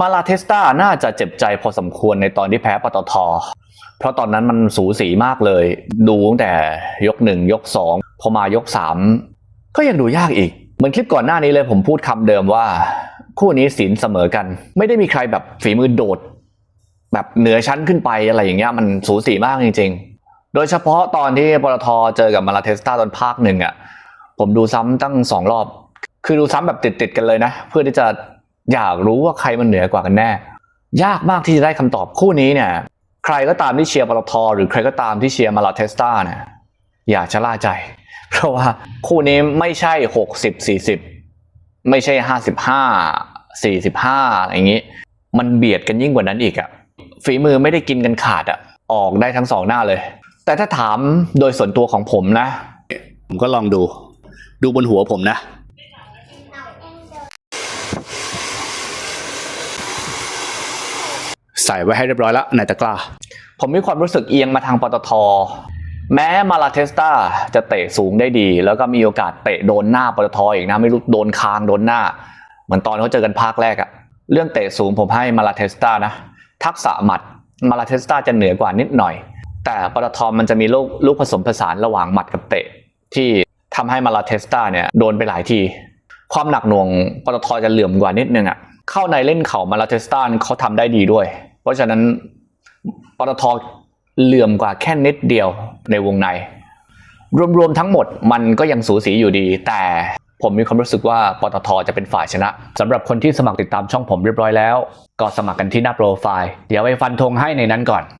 มาลาเทสตาน่าจะเจ็บใจพอสมควรในตอนที่แพ้ปตท เพราะตอนนั้นมันสูสีมากเลย ดูตั้งแต่ยกหนึ่งยกสองพอมายกสามก็ยังดูยากอีก เหมือนคลิปก่อนหน้านี้เลยผมพูดคำเดิมว่า คู่นี้ศีลเสมอกัน ไม่ได้มีใครแบบฝีมือโดด แบบเหนือชั้นขึ้นไปอะไรอย่างเงี้ยมันสูสีมากจริง ๆ โดยเฉพาะตอนที่ปตทเจอกับมาลาเทสตาตอนภาคหนึ่งอะผมดูซ้ำตั้งสองรอบ คือดูซ้ำแบบติดๆกันเลยนะ เพื่อที่จะ อยากรู้ว่าใครมันเหนือกว่ากันแน่ ยากมากที่จะได้คำตอบคู่นี้เนี่ย ใครก็ตามที่เชียร์ปตทหรือใครก็ตามที่เชียร์มาลาเทสตาเนี่ยอย่าชะล่าใจ เพราะว่าคู่นี้ไม่ใช่หกสิบสี่สิบไม่ใช่ห้าสิบห้าสี่สิบห้าอะไรอย่างนี้ มันเบียดกันยิ่งกว่านั้นอีกอะฝีมือไม่ได้กินกันขาดอะออกได้ทั้งสองหน้าเลย แต่ถ้าถามโดยส่วนตัวของผมนะ ผมก็ลองดู ดูบนหัวผมนะ ใส่ไว้ให้เรียบร้อยแล้วในตะกร้า ผมมีความรู้สึกเอียงมาทางปตท แม้มาลาเทสตาจะเตะสูงได้ดี แล้วก็มีโอกาสเตะโดนหน้าปตทอีกนะไม่รู้โดนคางโดนหน้า เหมือนตอนเขาเจอกันภาคแรกอะเรื่องเตะสูงผมให้มาลาเทสตานะ ทักษะหมัดมาลาเทสตาจะเหนือกว่านิดหน่อย แต่ปตทมันจะมีลูกลูกผสมผสานระหว่างหมัดกับเตะ ที่ทำให้มาลาเทสตาเนี่ยโดนไปหลายที ความหนักหน่วงปตทจะเหลื่อมกว่านิดนึงอะเข้าในเล่นเข่ามาลาเทสตาเขาทำได้ดีด้วย เพราะฉะนั้นปตทเหลื่อมกว่าแค่นิดเดียวในวงใน รวมๆทั้งหมดมันก็ยังสูสีอยู่ดี แต่ผมมีความรู้สึกว่าปตทจะเป็นฝ่ายชนะสำหรับคนที่สมัครติดตามช่องผมเรียบร้อยแล้ว ก็สมัครกันที่หน้าโปรไฟล์ เดี๋ยวไปฟันธงให้ในนั้นก่อน